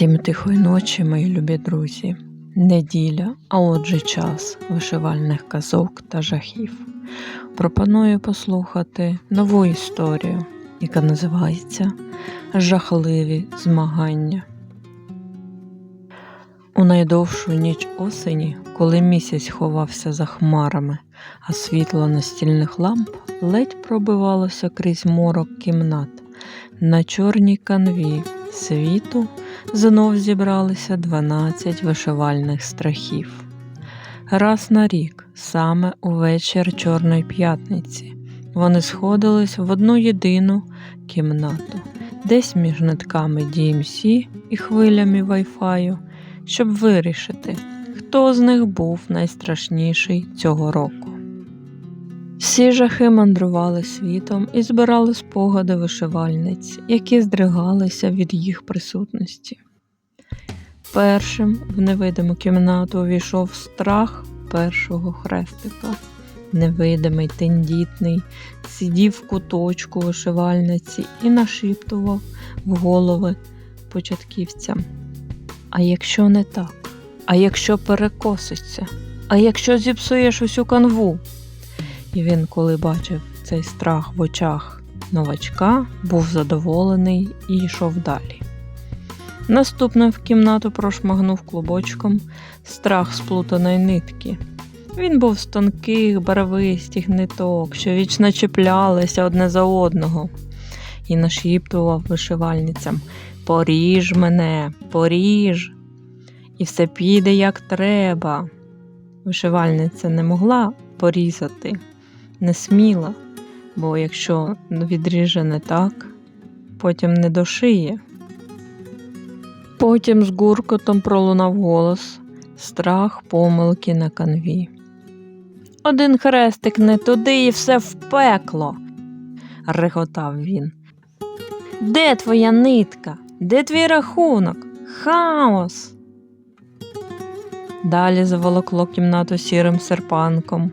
Всім тихої ночі, мої любі друзі. Неділя, а отже час вишивальних казок та жахів. Пропоную послухати нову історію, яка називається Жахливі змагання. У найдовшу ніч осені, коли місяць ховався за хмарами, а світло настільних ламп ледь пробивалося крізь морок кімнат. На чорній канві світу знов зібралися 12 вишивальних страхів. Раз на рік, саме у вечір Чорної п'ятниці, вони сходились в одну єдину кімнату, десь між нитками DMC і хвилями Wi-Fi, щоб вирішити, хто з них був найстрашніший цього року. Всі жахи мандрували світом і збирали спогади вишивальниць, які здригалися від їх присутності. Першим в невидиму кімнату увійшов страх першого хрестика. Невидимий, тендітний, сидів в куточку вишивальниці і нашіптував в голови початківцям. А якщо не так? А якщо перекоситься? А якщо зіпсуєш усю канву? І він, коли бачив цей страх в очах новачка, був задоволений і йшов далі. Наступним в кімнату прошмагнув клубочком страх сплутаної нитки. Він був з тонких, барвистих ниток, що вічно чіплялися одне за одного, і нашіптував вишивальницям Поріж мене, поріж, і все піде як треба. Вишивальниця не могла порізати, не сміла, бо якщо відріже не так, потім не дошиє. Потім з гуркотом пролунав голос, страх помилки на канві. Один хрестик не туди і все в пекло, реготав він. Де твоя нитка? Де твій рахунок? Хаос. Далі заволокло кімнату сірим серпанком,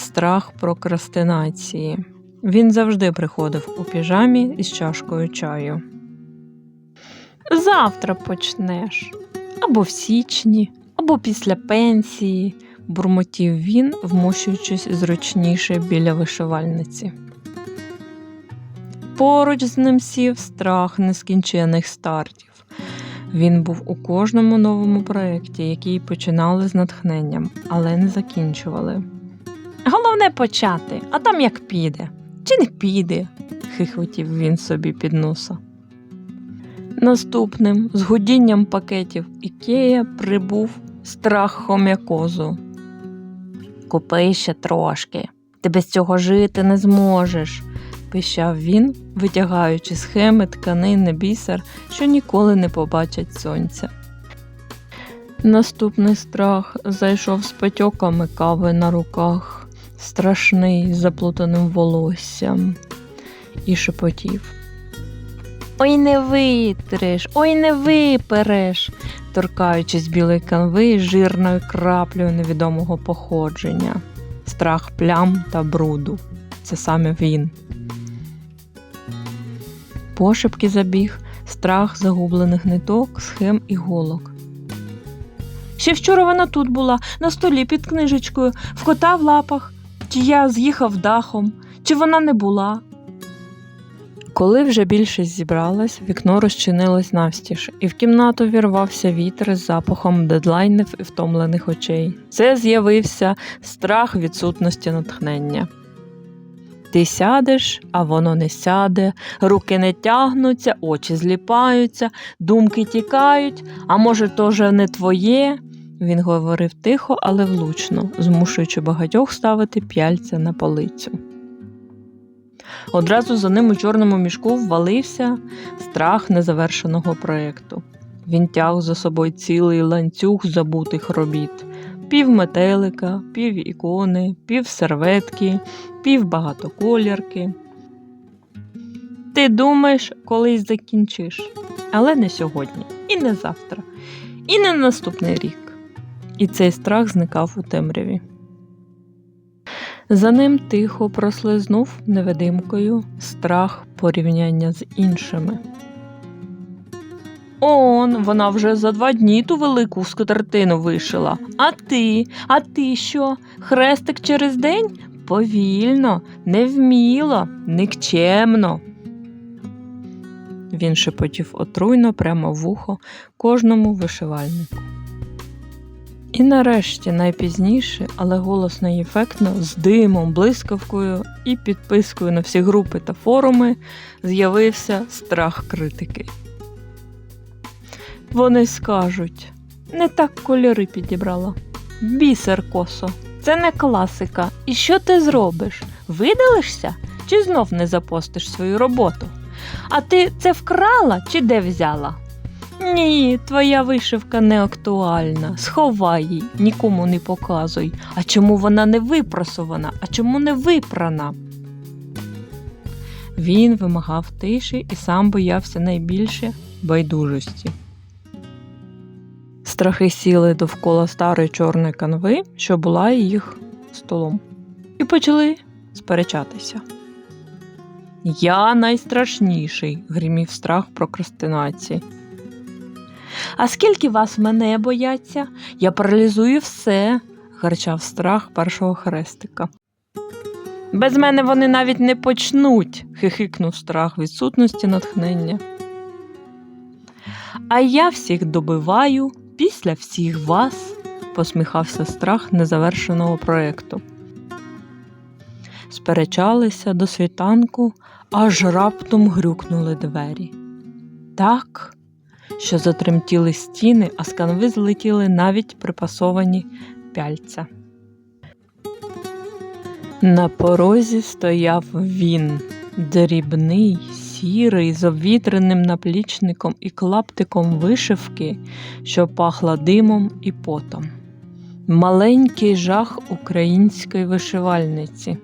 страх прокрастинації. Він завжди приходив у піжамі із чашкою чаю. Завтра почнеш, або в січні, або після пенсії, бурмотів він, вмощуючись зручніше біля вишивальниці. Поруч з ним сів страх нескінчених стартів. Він був у кожному новому проєкті, який починали з натхненням, але не закінчували. Головне почати, а там як піде, чи не піде, хихотів він собі під носа. Наступним з гудінням пакетів Ікея прибув страх хом'якозу. Купи ще трошки, ти без цього жити не зможеш, пищав він, витягаючи схеми тканини бісер, що ніколи не побачать сонця. Наступний страх зайшов з патьоками кави на руках, страшний, з заплутаним волоссям, і шепотів. Ой не витриш, ой не випереш, торкаючись білої канви жирною краплею невідомого походження, страх плям та бруду. Це саме він. Пошепки забіг, страх загублених ниток, схем і голок. Ще вчора вона тут була, на столі під книжечкою, в кота в лапах, чи я з'їхав дахом, чи вона не була. Коли вже більшість зібралась, вікно розчинилось навстіж, і в кімнату вірвався вітер з запахом дедлайнів і втомлених очей. Це з'явився страх відсутності натхнення. Ти сядеш, а воно не сяде, руки не тягнуться, очі зліпаються, думки тікають, а може, то вже не твоє. Він говорив тихо, але влучно, змушуючи багатьох ставити п'яльця на полицю. Одразу за ним у чорному мішку ввалився страх незавершеного проєкту. Він тяг за собою цілий ланцюг забутих робіт: пів метелика, пів ікони, пів серветки, пів багатоколірки. Ти думаєш, колись закінчиш, але не сьогодні, і не завтра, і не наступний рік. І цей страх зникав у темряві. За ним тихо прослизнув невидимкою страх порівняння з іншими. Он, вона вже за два дні ту велику скатертину вишила. А ти? А ти що? Хрестик через день? Повільно, невміло, никчемно. Він шепотів отруйно прямо в ухо кожному вишивальнику. І нарешті, найпізніше, але голосно і ефектно, з димом, блискавкою і підпискою на всі групи та форуми з'явився страх критики. Вони скажуть, не так кольори підібрала. Бісер косо, це не класика. І що ти зробиш? Видалишся чи знов не запостиш свою роботу? А ти це вкрала чи де взяла? Ні, твоя вишивка не актуальна. Сховай її, нікому не показуй. А чому вона не випросована? А чому не випрана? Він вимагав тиші і сам боявся найбільше байдужості. Страхи сіли довкола старої чорної канви, що була їх столом, і почали сперечатися. Я найстрашніший, гримів страх прокрастинації. А скільки вас мене бояться? Я паралізую все, гарчав страх першого хрестика. Без мене вони навіть не почнуть, хихикнув страх відсутності натхнення. А я всіх добиваю після всіх вас, посміхався страх незавершеного проекту. Сперечалися до світанку, аж раптом грюкнули двері. Так, що затремтіли стіни, а з канви злетіли навіть припасовані пяльця. На порозі стояв він, дрібний, сірий, з обвітреним наплічником і клаптиком вишивки, що пахла димом і потом. Маленький жах української вишивальниці.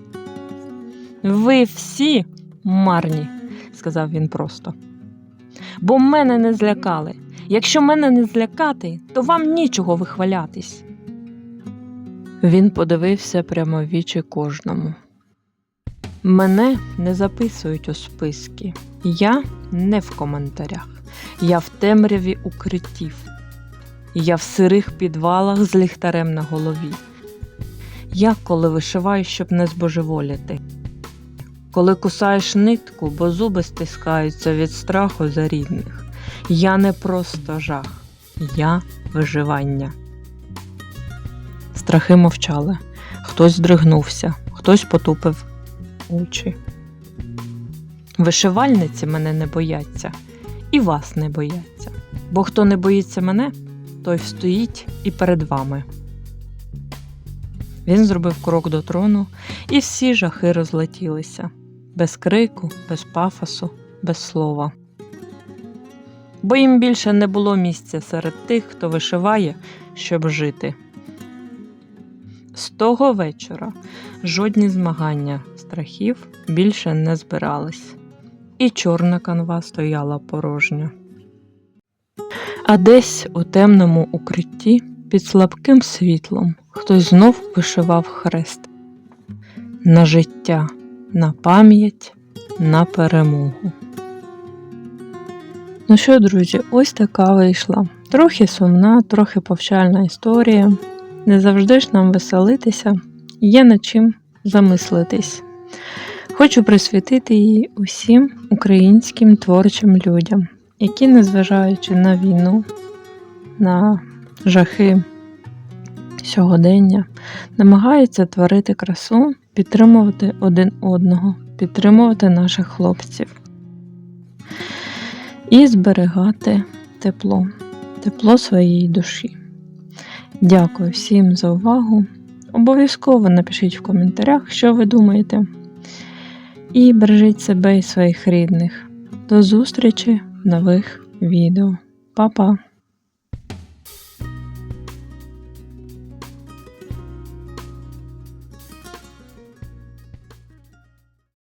Ви всі марні, сказав він просто. Бо мене не злякали. Якщо мене не злякати, то вам нічого вихвалятись. Він подивився прямо в вічі кожному. Мене не записують у списки. Я не в коментарях. Я в темряві укриттів. Я в сирих підвалах з ліхтарем на голові. Я коли вишиваю, щоб не збожеволіти. Коли кусаєш нитку, бо зуби стискаються від страху за рідних. Я не просто жах, я виживання. Страхи мовчали. Хтось здригнувся, хтось потупив очі. Вишивальниці мене не бояться, і вас не бояться. Бо хто не боїться мене, той встоїть і перед вами. Він зробив крок до трону, і всі жахи розлетілися без крику, без пафосу, без слова. Бо їм більше не було місця серед тих, хто вишиває, щоб жити. З того вечора жодні змагання страхів більше не збирались, і чорна канва стояла порожня. А десь у темному укритті під слабким світлом хтось знов вишивав хрест на життя, на пам'ять, на перемогу. Ну що, друзі, ось така вийшла. Трохи сумна, трохи повчальна історія. Не завжди ж нам веселитися, є над чим замислитись. Хочу присвятити її усім українським творчим людям, які, незважаючи на війну, на жахи сьогодення, намагаються творити красу, підтримувати один одного, підтримувати наших хлопців і зберігати тепло, тепло своєї душі. Дякую всім за увагу. Обов'язково напишіть в коментарях, що ви думаєте. І бережіть себе і своїх рідних. До зустрічі в нових відео. Па-па!